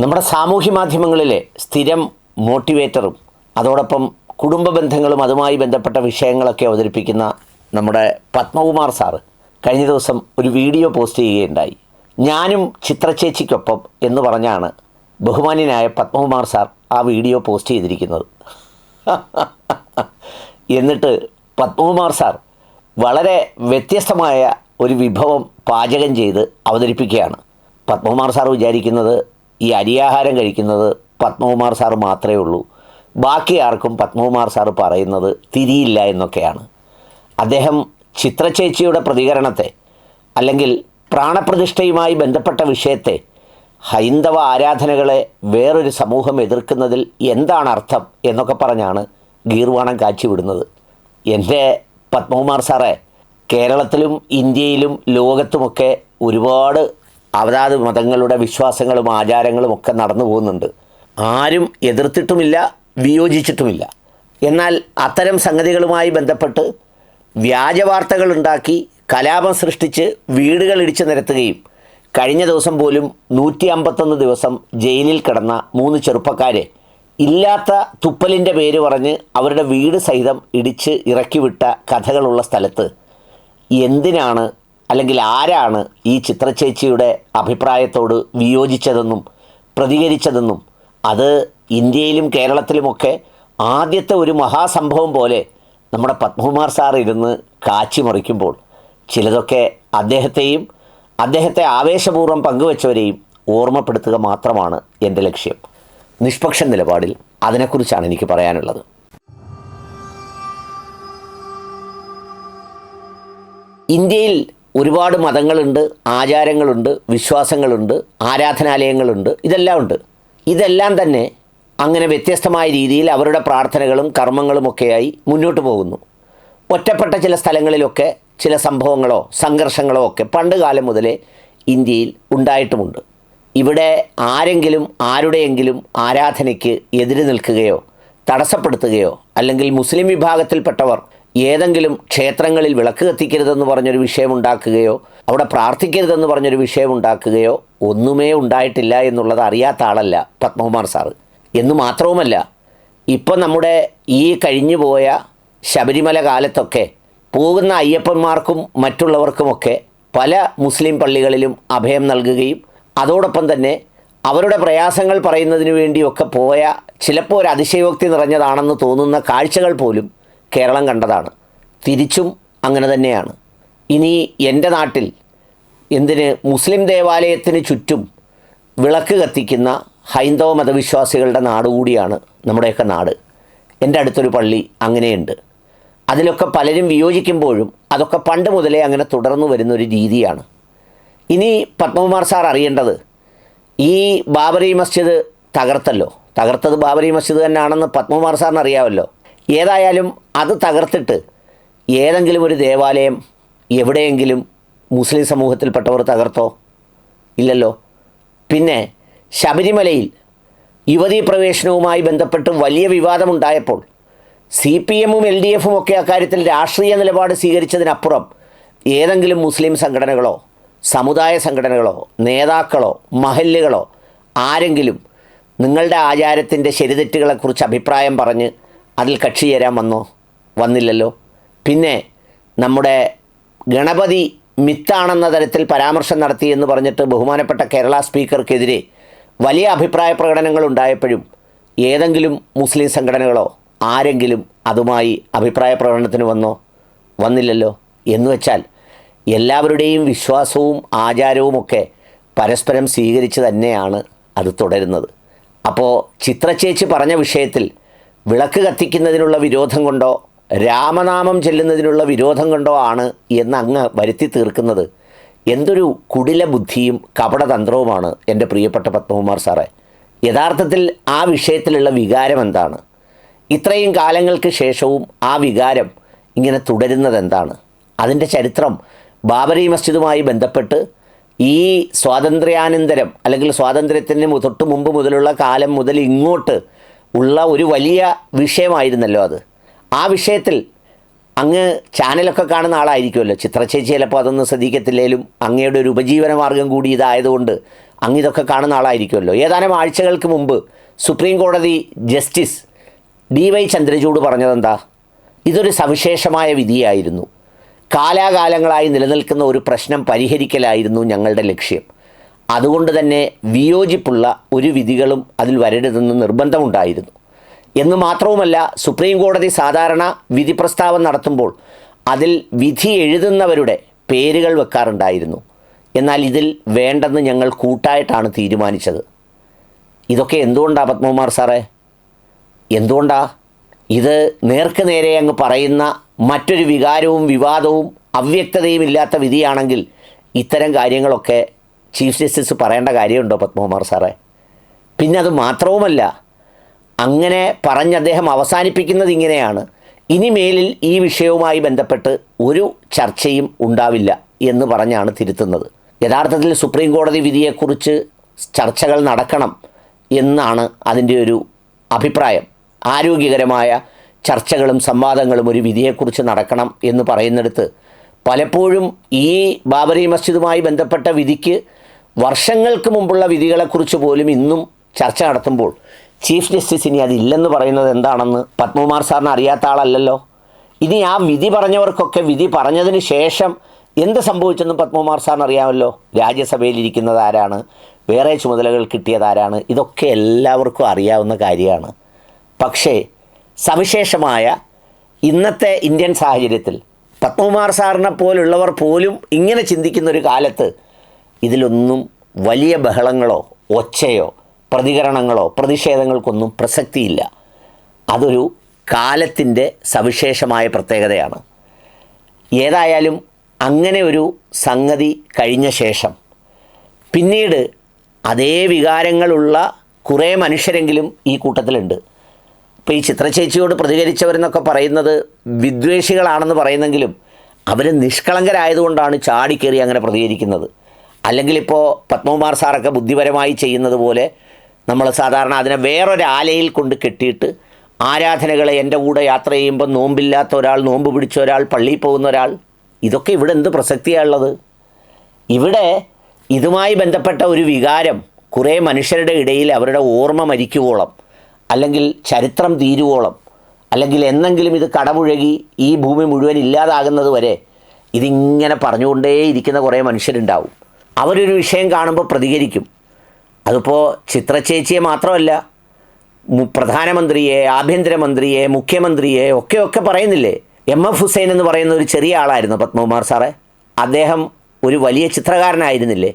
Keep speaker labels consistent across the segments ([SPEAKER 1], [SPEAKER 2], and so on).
[SPEAKER 1] നമ്മുടെ സാമൂഹ്യ മാധ്യമങ്ങളിലെ സ്ഥിരം മോട്ടിവേറ്ററും അതോടൊപ്പം കുടുംബ ബന്ധങ്ങളും അതുമായി ബന്ധപ്പെട്ട വിഷയങ്ങളൊക്കെ അവതരിപ്പിക്കുന്ന നമ്മുടെ പത്മകുമാർ സാറ് കഴിഞ്ഞ ദിവസം ഒരു വീഡിയോ പോസ്റ്റ് ചെയ്യുകയുണ്ടായി. ഞാനും ചിത്രചേച്ചിക്കൊപ്പം എന്ന് പറഞ്ഞാണ് ബഹുമാന്യനായ പത്മകുമാർ സാർ ആ വീഡിയോ പോസ്റ്റ് ചെയ്തിരിക്കുന്നത്. എന്നിട്ട് പത്മകുമാർ സാർ വളരെ വ്യത്യസ്തമായ ഒരു വിഭവം പാചകം ചെയ്ത് അവതരിപ്പിക്കുകയാണ്. പത്മകുമാർ സാർ വിചാരിക്കുന്നത് ഈ അരിയാഹാരം കഴിക്കുന്നത് പത്മകുമാർ സാർ മാത്രമേ ഉള്ളൂ. ബാക്കി ആർക്കും പത്മകുമാർ സാർ പറയുന്നത് തിരിയില്ല എന്നൊക്കെയാണ്. അദ്ദേഹം ചിത്രചേച്ചിയുടെ പ്രതികരണത്തെ അല്ലെങ്കിൽ പ്രാണപ്രതിഷ്ഠയുമായി ബന്ധപ്പെട്ട വിഷയത്തെ ഹൈന്ദവ ആരാധനകളെ വേറൊരു സമൂഹം എതിർക്കുന്നതിൽ എന്താണ് അർത്ഥം എന്നൊക്കെ പറഞ്ഞാണ് ഗീർവാണം കാച്ചിവിടുന്നത്. എന്റെ പത്മകുമാർ സാറേ കേരളത്തിലും ഇന്ത്യയിലും ലോകത്തുമൊക്കെ ഒരുപാട് അവതാത് മതങ്ങളുടെ വിശ്വാസങ്ങളും ആചാരങ്ങളും ഒക്കെ നടന്നു പോകുന്നുണ്ട്. ആരും എതിർത്തിട്ടുമില്ല വിയോജിച്ചിട്ടുമില്ല. എന്നാൽ അത്തരം സംഗതികളുമായി ബന്ധപ്പെട്ട് വ്യാജവാർത്തകൾ ഉണ്ടാക്കി കലാപം സൃഷ്ടിച്ച് വീടുകൾ ഇടിച്ചു നിരത്തുകയും കഴിഞ്ഞ ദിവസം പോലും നൂറ്റി അമ്പത്തൊന്ന് ദിവസം ജയിലിൽ കിടന്ന മൂന്ന് ചെറുപ്പക്കാരെ ഇല്ലാത്ത തുപ്പലിന്റെ പേര് പറഞ്ഞ് അവരുടെ വീട് സഹിതം ഇടിച്ച് ഇറക്കിവിട്ട കഥകളുള്ള സ്ഥലത്ത് എന്തിനാണ് അല്ലെങ്കിൽ ആരാണ് ഈ ചിത്രചേച്ചിയുടെ അഭിപ്രായത്തോട് വിയോജിച്ചതെന്നും പ്രതികരിച്ചതെന്നും അത് ഇന്ത്യയിലും കേരളത്തിലുമൊക്കെ ആദ്യത്തെ ഒരു മഹാസംഭവം പോലെ നമ്മുടെ പത്മകുമാർ സാർ ഇരുന്ന് കാച്ചിമറിക്കുമ്പോൾ ചിലതൊക്കെ അദ്ദേഹത്തെയും അദ്ദേഹത്തെ ആവേശപൂർവം പങ്കുവച്ചവരെയും ഓർമ്മപ്പെടുത്തുക മാത്രമാണ് എന്റെ ലക്ഷ്യം. നിഷ്പക്ഷ നിലപാടിൽ അതിനെക്കുറിച്ചാണ് എനിക്ക് പറയാനുള്ളത്. ഇന്ത്യയിൽ ഒരുപാട് മതങ്ങളുണ്ട് ആചാരങ്ങളുണ്ട് വിശ്വാസങ്ങളുണ്ട് ആരാധനാലയങ്ങളുണ്ട് ഇതെല്ലാം ഉണ്ട് ഇതെല്ലാം തന്നെ അങ്ങനെ വ്യത്യസ്തമായ രീതിയിൽ അവരുടെ പ്രാർത്ഥനകളും കർമ്മങ്ങളും കർമ്മങ്ങളുമൊക്കെയായി മുന്നോട്ട് പോകുന്നു. ഒറ്റപ്പെട്ട ചില സ്ഥലങ്ങളിലൊക്കെ ചില സംഭവങ്ങളോ സംഘർഷങ്ങളോ ഒക്കെ പണ്ട് കാലം മുതലേ ഇന്ത്യയിൽ ഉണ്ടായിട്ടുമുണ്ട്. ഇവിടെ ആരെങ്കിലും ആരുടെയെങ്കിലും ആരാധനയ്ക്ക് എതിര് നിൽക്കുകയോ തടസ്സപ്പെടുത്തുകയോ അല്ലെങ്കിൽ മുസ്ലിം വിഭാഗത്തിൽപ്പെട്ടവർ ഏതെങ്കിലും ക്ഷേത്രങ്ങളിൽ വിളക്ക് കത്തിക്കരുതെന്ന് പറഞ്ഞൊരു വിഷയമുണ്ടാക്കുകയോ അവിടെ പ്രാർത്ഥിക്കരുതെന്ന് പറഞ്ഞൊരു വിഷയമുണ്ടാക്കുകയോ ഒന്നുമേ ഉണ്ടായിട്ടില്ല എന്നുള്ളത് അറിയാത്ത ആളല്ല പത്മകുമാർ സാറ് എന്ന് മാത്രവുമല്ല ഇപ്പം നമ്മുടെ ഈ കഴിഞ്ഞു പോയ ശബരിമല കാലത്തൊക്കെ പോകുന്ന അയ്യപ്പന്മാർക്കും മറ്റുള്ളവർക്കുമൊക്കെ പല മുസ്ലിം പള്ളികളിലും അഭയം നൽകുകയും അതോടൊപ്പം തന്നെ അവരുടെ പ്രയാസങ്ങൾ പറയുന്നതിന് വേണ്ടിയൊക്കെ പോയ ചിലപ്പോൾ ഒരു അതിശയോക്തി നിറഞ്ഞതാണെന്ന് തോന്നുന്ന കാഴ്ചകൾ പോലും കേരളം കണ്ടതാണ്. തിരിച്ചും അങ്ങനെ തന്നെയാണ്. ഇനി എന്റെ നാട്ടിൽ എന്തിന് മുസ്ലിം ദേവാലയത്തിന് ചുറ്റും വിളക്ക് കത്തിക്കുന്ന ഹൈന്ദവ മതവിശ്വാസികളുടെ നാട് കൂടിയാണ് നമ്മുടെയൊക്കെ നാട്. എന്റെ അടുത്തൊരു പള്ളി അങ്ങനെയുണ്ട്. അതിലൊക്കെ പലരും വിയോജിക്കുമ്പോഴും അതൊക്കെ പണ്ട് മുതലേ അങ്ങനെ തുടർന്നു വരുന്നൊരു രീതിയാണ്. ഇനി പത്മകുമാർ സാർ അറിയേണ്ടത് ഈ ബാബറി മസ്ജിദ് തകർത്തല്ലോ. തകർത്തത് ബാബറി മസ്ജിദ് തന്നെയാണെന്ന് പത്മകുമാർ സാറിന് അറിയാമല്ലോ. ഏതായാലും അത് തകർത്തിട്ട് ഏതെങ്കിലും ഒരു ദേവാലയം എവിടെയെങ്കിലും മുസ്ലിം സമൂഹത്തിൽപ്പെട്ടവർ തകർത്തോ? ഇല്ലല്ലോ. പിന്നെ ശബരിമലയിൽ യുവതീ പ്രവേശനവുമായി ബന്ധപ്പെട്ട് വലിയ വിവാദമുണ്ടായപ്പോൾ സി പി എമ്മും എൽ ഡി എഫും ഒക്കെ അക്കാര്യത്തിൽ രാഷ്ട്രീയ നിലപാട് സ്വീകരിച്ചതിനപ്പുറം ഏതെങ്കിലും മുസ്ലിം സംഘടനകളോ സമുദായ സംഘടനകളോ നേതാക്കളോ മഹല്ലുകളോ ആരെങ്കിലും നിങ്ങളുടെ ആചാരത്തിന്റെ ശരിതെറ്റുകളെക്കുറിച്ച് അഭിപ്രായം പറഞ്ഞ് അതിൽ കക്ഷി ചേരാൻ വന്നോ? വന്നില്ലല്ലോ. പിന്നെ നമ്മുടെ ഗണപതി മിത്താണെന്ന തരത്തിൽ പരാമർശം നടത്തി എന്ന് പറഞ്ഞിട്ട് ബഹുമാനപ്പെട്ട കേരള സ്പീക്കർക്കെതിരെ വലിയ അഭിപ്രായ പ്രകടനങ്ങൾ ഉണ്ടായപ്പോഴും ഏതെങ്കിലും മുസ്ലിം സംഘടനകളോ ആരെങ്കിലും അതുമായി അഭിപ്രായ പ്രകടനത്തിന് വന്നോ? വന്നില്ലല്ലോ. എന്ന് വെച്ചാൽ എല്ലാവരുടെയും വിശ്വാസവും ആചാരവും ഒക്കെ പരസ്പരം സ്വീകരിച്ച് തന്നെയാണ് അത് തുടരുന്നത്. അപ്പോൾ ചിത്രചേച്ചി പറഞ്ഞ വിഷയത്തിൽ വിളക്ക് കത്തിക്കുന്നതിനുള്ള വിരോധം കൊണ്ടോ രാമനാമം ചെല്ലുന്നതിനുള്ള വിരോധം കൊണ്ടോ ആണ് എന്ന് അങ്ങ് വരുത്തി തീർക്കുന്നത്. എന്തൊരു കുടില ബുദ്ധിയും കപടതന്ത്രവുമാണ് എന്റെ പ്രിയപ്പെട്ട പത്മകുമാർ സാറേ. യഥാർത്ഥത്തിൽ ആ വിഷയത്തിലുള്ള വികാരം എന്താണ്? ഇത്രയും കാലങ്ങൾക്ക് ശേഷവും ആ വികാരം ഇങ്ങനെ തുടരുന്നത് എന്താണ്? അതിന്റെ ചരിത്രം ബാബരി മസ്ജിദുമായി ബന്ധപ്പെട്ട് ഈ സ്വാതന്ത്ര്യാനന്തരം അല്ലെങ്കിൽ സ്വാതന്ത്ര്യത്തിന് തൊട്ടു മുമ്പ് മുതലുള്ള കാലം മുതൽ ഇങ്ങോട്ട് ഉള്ള ഒരു വലിയ വിഷയമായിരുന്നല്ലോ അത്. ആ വിഷയത്തിൽ അങ്ങ് ചാനലൊക്കെ കാണുന്ന ആളായിരിക്കുമല്ലോ. ചിത്രചേച്ചി ചിലപ്പോൾ അതൊന്നും ശ്രദ്ധിക്കത്തില്ലേലും അങ്ങയുടെ ഒരു ഉപജീവന മാർഗം കൂടി ഇതായതുകൊണ്ട് അങ്ങ് ഇതൊക്കെ കാണുന്ന ആളായിരിക്കുമല്ലോ. ഏതാനും ആഴ്ചകൾക്ക് മുമ്പ് സുപ്രീം കോടതി ജസ്റ്റിസ് ഡി വൈ ചന്ദ്രചൂഡ് പറഞ്ഞതെന്താ? ഇതൊരു സവിശേഷമായ വിധിയായിരുന്നു. കാലാകാലങ്ങളായി നിലനിൽക്കുന്ന ഒരു പ്രശ്നം പരിഹരിക്കലായിരുന്നു ഞങ്ങളുടെ ലക്ഷ്യം. അതുകൊണ്ട് തന്നെ വിയോജിപ്പുള്ള ഒരു വിധികളും അതിൽ വരരുതെന്ന് നിർബന്ധമുണ്ടായിരുന്നു. എന്ന് മാത്രവുമല്ല സുപ്രീം കോടതി സാധാരണ വിധി പ്രസ്താവം നടത്തുമ്പോൾ അതിൽ വിധി എഴുതുന്നവരുടെ പേരുകൾ വെക്കാറുണ്ടായിരുന്നു. എന്നാൽ ഇതിൽ വേണ്ടെന്ന് ഞങ്ങൾ കൂട്ടായിട്ടാണ് തീരുമാനിച്ചത്. ഇതൊക്കെ എന്തുകൊണ്ടാണ് പത്മകുമാർ സാറേ? എന്തുകൊണ്ടാ? ഇത് നേർക്ക് നേരെ അങ്ങ് പറയുന്ന മറ്റൊരു വികാരവും വിവാദവും അവ്യക്തതയും ഇല്ലാത്ത വിധിയാണെങ്കിൽ ഇത്തരം കാര്യങ്ങളൊക്കെ ചീഫ് ജസ്റ്റിസ് പറയേണ്ട കാര്യമുണ്ടോ പത്മകുമാർ സാറേ? പിന്നെ അത് മാത്രവുമല്ല അങ്ങനെ പറഞ്ഞ് അദ്ദേഹം അവസാനിപ്പിക്കുന്നത് ഇങ്ങനെയാണ്. ഇനിമേലിൽ ഈ വിഷയവുമായി ബന്ധപ്പെട്ട് ഒരു ചർച്ചയും ഉണ്ടാവില്ല എന്ന് പറഞ്ഞാണ് തിരുത്തുന്നത്. യഥാർത്ഥത്തിൽ സുപ്രീം കോടതി വിധിയെക്കുറിച്ച് ചർച്ചകൾ നടക്കണം എന്നാണ് അതിന്റെ ഒരു അഭിപ്രായം. ആരോഗ്യകരമായ ചർച്ചകളും സംവാദങ്ങളും ഒരു വിധിയെക്കുറിച്ച് നടക്കണം എന്ന് പറയുന്നിടത്ത് പലപ്പോഴും ഈ ബാബറി മസ്ജിദുമായി ബന്ധപ്പെട്ട വിധിക്ക് വർഷങ്ങൾക്ക് മുമ്പുള്ള വിധികളെക്കുറിച്ച് പോലും ഇന്നും ചർച്ച നടത്തുമ്പോൾ ചീഫ് ജസ്റ്റിസ് ഇനി അതില്ലെന്ന് പറയുന്നത് എന്താണെന്ന് പത്മകുമാർ സാറിന് അറിയാത്ത ആളല്ലല്ലോ. ഇനി ആ വിധി പറഞ്ഞവർക്കൊക്കെ വിധി പറഞ്ഞതിന് ശേഷം എന്ത് സംഭവിച്ചെന്നും പത്മകുമാർ സാറിന് അറിയാമല്ലോ. രാജ്യസഭയിൽ ഇരിക്കുന്നത് ആരാണ്? വേറെ ചുമതലകൾ കിട്ടിയത് ആരാണ്? ഇതൊക്കെ എല്ലാവർക്കും അറിയാവുന്ന കാര്യമാണ്. പക്ഷേ സവിശേഷമായ ഇന്നത്തെ ഇന്ത്യൻ സാഹചര്യത്തിൽ പത്മകുമാർ സാറിനെ പോലുള്ളവർ പോലും ഇങ്ങനെ ചിന്തിക്കുന്ന ഒരു കാലത്ത് ഇതിലൊന്നും വലിയ ബഹളങ്ങളോ ഒച്ചയോ പ്രതികരണങ്ങളോ പ്രതിഷേധങ്ങൾക്കൊന്നും പ്രസക്തിയില്ല. അതൊരു കാലത്തിന്റെ സവിശേഷമായ പ്രത്യേകതയാണ്. ഏതായാലും അങ്ങനെ ഒരു സംഗതി കഴിഞ്ഞ ശേഷം പിന്നീട് അതേ വികാരങ്ങളുള്ള കുറേ മനുഷ്യരെങ്കിലും ഈ കൂട്ടത്തിലുണ്ട്. ഇപ്പോൾ ഈ ചിത്രചേച്ചിയോട് പ്രതികരിച്ചവരെന്നൊക്കെ പറയുന്നത് വിദ്വേഷികളാണെന്ന് പറയുന്നെങ്കിലും അവർ നിഷ്കളങ്കരായതുകൊണ്ടാണ് ചാടിക്കേറി അങ്ങനെ പ്രതികരിക്കുന്നത്. അല്ലെങ്കിൽ ഇപ്പോൾ പത്മകുമാർ സാറൊക്കെ ബുദ്ധിപരമായി ചെയ്യുന്നത് പോലെ നമ്മൾ സാധാരണ അതിനെ വേറൊരാലയിൽ കൊണ്ട് കെട്ടിയിട്ട് ആരാധനകളെ എന്റെ കൂടെ യാത്ര ചെയ്യുമ്പോൾ നോമ്പില്ലാത്ത ഒരാൾ നോമ്പ് പിടിച്ച ഒരാൾ പള്ളിയിൽ പോകുന്ന ഒരാൾ ഇതൊക്കെ ഇവിടെ എന്ത് പ്രസക്തിയാണുള്ളത് ഇവിടെ ഇതുമായി ബന്ധപ്പെട്ട ഒരു വികാരം കുറേ മനുഷ്യരുടെ ഇടയിൽ അവരുടെ ഓർമ്മ മരിക്കുവോളം അല്ലെങ്കിൽ ചരിത്രം തീരുവോളം അല്ലെങ്കിൽ എന്നെങ്കിലും ഇത് കടമുഴകി ഈ ഭൂമി മുഴുവൻ ഇല്ലാതാകുന്നത് വരെ ഇതിങ്ങനെ പറഞ്ഞുകൊണ്ടേയിരിക്കുന്ന കുറേ മനുഷ്യരുണ്ടാവും. അവരൊരു വിഷയം കാണുമ്പോൾ പ്രതികരിക്കും. അതിപ്പോൾ ചിത്രചേച്ചിയെ മാത്രമല്ല പ്രധാനമന്ത്രിയെ ആഭ്യന്തരമന്ത്രിയെ മുഖ്യമന്ത്രിയെ ഒക്കെ ഒക്കെ പറയുന്നില്ലേ? എം എഫ് ഹുസൈൻ എന്ന് പറയുന്ന ഒരു ചെറിയ ആളായിരുന്നു പത്മകുമാർ സാറേ. അദ്ദേഹം ഒരു വലിയ ചിത്രകാരനായിരുന്നില്ലേ?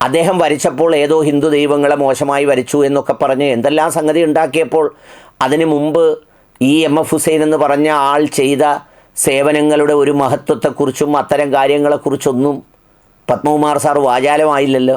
[SPEAKER 1] അദ്ദേഹം വരച്ചപ്പോൾ ഏതോ ഹിന്ദു ദൈവങ്ങളെ മോശമായി വരച്ചു എന്നൊക്കെ പറഞ്ഞ് എന്തെല്ലാം സംഗതി ഉണ്ടാക്കിയപ്പോൾ അതിനു മുമ്പ് ഈ എം എഫ് ഹുസൈൻ എന്ന് പറഞ്ഞ ആൾ ചെയ്ത സേവനങ്ങളുടെ ഒരു മഹത്വത്തെക്കുറിച്ചും അത്തരം കാര്യങ്ങളെക്കുറിച്ചൊന്നും പത്മകുമാർ സാർ വാചാലമായില്ലല്ലോ?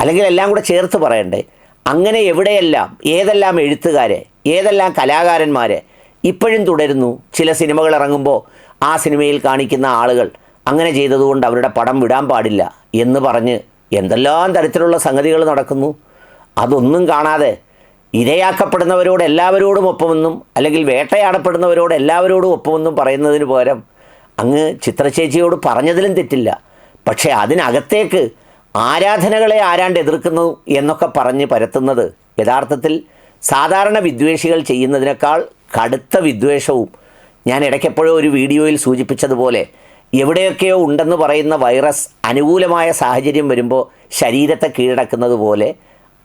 [SPEAKER 1] അല്ലെങ്കിൽ എല്ലാം കൂടെ ചേർത്ത് പറയണ്ടേ? അങ്ങനെ എവിടെയെല്ലാം ഏതെല്ലാം എഴുത്തുകാരെ ഏതെല്ലാം കലാകാരന്മാരെ ഇപ്പോഴും തുടരുന്നു? ചില സിനിമകൾ ഇറങ്ങുമ്പോൾ ആ സിനിമയിൽ കാണിക്കുന്ന ആളുകൾ അങ്ങനെ ചെയ്തതുകൊണ്ട് അവരുടെ പടം വിടാൻ പാടില്ല എന്ന് പറഞ്ഞ് എന്തെല്ലാം തരത്തിലുള്ള സംഗതികൾ നടക്കുന്നു? അതൊന്നും കാണാതെ ഇരയാക്കപ്പെടുന്നവരോട് എല്ലാവരോടും ഒപ്പമെന്നും അല്ലെങ്കിൽ വേട്ടയാടപ്പെടുന്നവരോട് എല്ലാവരോടും ഒപ്പമെന്നും പറയുന്നതിന് പകരം അങ്ങ് ചിത്രചേച്ചിയോട് പറഞ്ഞതിലും തെറ്റില്ല. പക്ഷേ അതിനകത്തേക്ക് ആരാധനകളെ ആരാണ്ട് എതിർക്കുന്നു എന്നൊക്കെ പറഞ്ഞ് പരത്തുന്നത് യഥാർത്ഥത്തിൽ സാധാരണ വിദ്വേഷികൾ ചെയ്യുന്നതിനേക്കാൾ കടുത്ത വിദ്വേഷവും ഞാൻ ഇടയ്ക്കെപ്പോഴോ ഒരു വീഡിയോയിൽ സൂചിപ്പിച്ചതുപോലെ എവിടെയൊക്കെയോ ഉണ്ടെന്ന് പറയുന്ന വൈറസ് അനുകൂലമായ സാഹചര്യം വരുമ്പോൾ ശരീരത്തെ കീഴടക്കുന്നത് പോലെ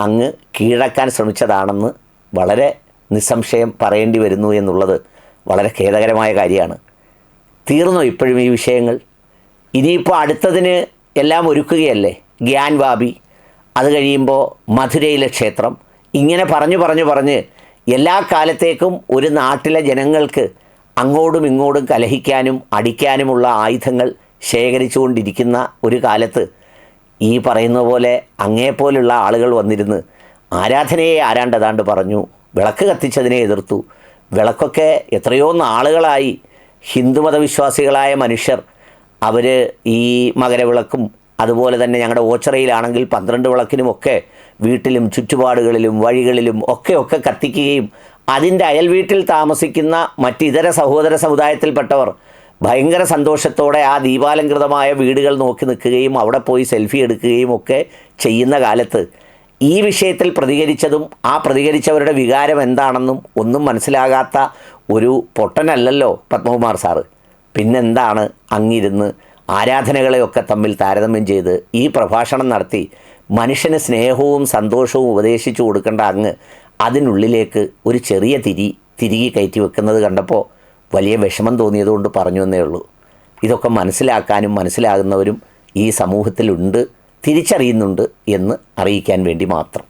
[SPEAKER 1] അങ്ങ് കീഴടക്കാൻ ശ്രമിച്ചതാണെന്ന് വളരെ നിസ്സംശയം പറയേണ്ടി വരുന്നു എന്നുള്ളത് വളരെ ഖേദകരമായ കാര്യമാണ്. തീർന്നു ഇപ്പോഴും ഈ വിഷയങ്ങൾ? ഇനിയിപ്പോൾ അടുത്തതിന് എല്ലാം ഒരുക്കുകയല്ലേ? ഗ്യാൻ വാബി. അത് കഴിയുമ്പോൾ മധുരയിലെ ക്ഷേത്രം. ഇങ്ങനെ പറഞ്ഞു പറഞ്ഞു പറഞ്ഞ് എല്ലാ കാലത്തേക്കും ഒരു നാട്ടിലെ ജനങ്ങൾക്ക് അങ്ങോട്ടും ഇങ്ങോട്ടും കലഹിക്കാനും അടിക്കാനുമുള്ള ആയുധങ്ങൾ ശേഖരിച്ചുകൊണ്ടിരിക്കുന്ന ഒരു കാലത്ത് ഈ പറയുന്ന പോലെ അങ്ങേപ്പോലുള്ള ആളുകൾ വന്നിരുന്ന് ആരാധനയെ ആരാണ്ടതാണ്ട് പറഞ്ഞു വിളക്ക് കത്തിച്ചതിനെ എതിർത്തു. വിളക്കൊക്കെ എത്രയോ നാളുകളായി ഹിന്ദുമത വിശ്വാസികളായ മനുഷ്യർ അവർ ഈ മകരവിളക്കും അതുപോലെ തന്നെ ഞങ്ങളുടെ ഓച്ചറയിലാണെങ്കിൽ പന്ത്രണ്ട് വിളക്കിനുമൊക്കെ വീട്ടിലും ചുറ്റുപാടുകളിലും വഴികളിലും ഒക്കെ ഒക്കെ കത്തിക്കുകയും അതിന്റെ അയൽ വീട്ടിൽ താമസിക്കുന്ന മറ്റിതര സഹോദര സമുദായത്തിൽപ്പെട്ടവർ ഭയങ്കര സന്തോഷത്തോടെ ആ ദീപാലങ്കൃതമായ വീടുകൾ നോക്കി നിൽക്കുകയും അവിടെ പോയി സെൽഫി എടുക്കുകയും ഒക്കെ ചെയ്യുന്ന കാലത്ത് ഈ വിഷയത്തിൽ പ്രതികരിച്ചതും ആ പ്രതികരിച്ചവരുടെ വികാരം എന്താണെന്നും ഒന്നും മനസ്സിലാകാത്ത ഒരു പൊട്ടനല്ലല്ലോ പത്മകുമാർ സാറ്. പിന്നെന്താണ് അങ്ങിരുന്ന് ആരാധനകളെയൊക്കെ തമ്മിൽ താരതമ്യം ചെയ്ത് ഈ പ്രഭാഷണം നടത്തി മനുഷ്യന് സ്നേഹവും സന്തോഷവും ഉപദേശിച്ചു കൊടുക്കേണ്ട അങ്ങ് അതിനുള്ളിലേക്ക് ഒരു ചെറിയ തിരി തിരികെ കയറ്റി വെക്കുന്നത് കണ്ടപ്പോൾ വലിയ വിഷമം തോന്നിയതുകൊണ്ട് പറഞ്ഞു എന്നേ ഉള്ളൂ. ഇതൊക്കെ മനസ്സിലാക്കാനും മനസ്സിലാകുന്നവരും ഈ സമൂഹത്തിലുണ്ട് തിരിച്ചറിയുന്നുണ്ട് എന്ന് അറിയിക്കാൻ വേണ്ടി മാത്രം.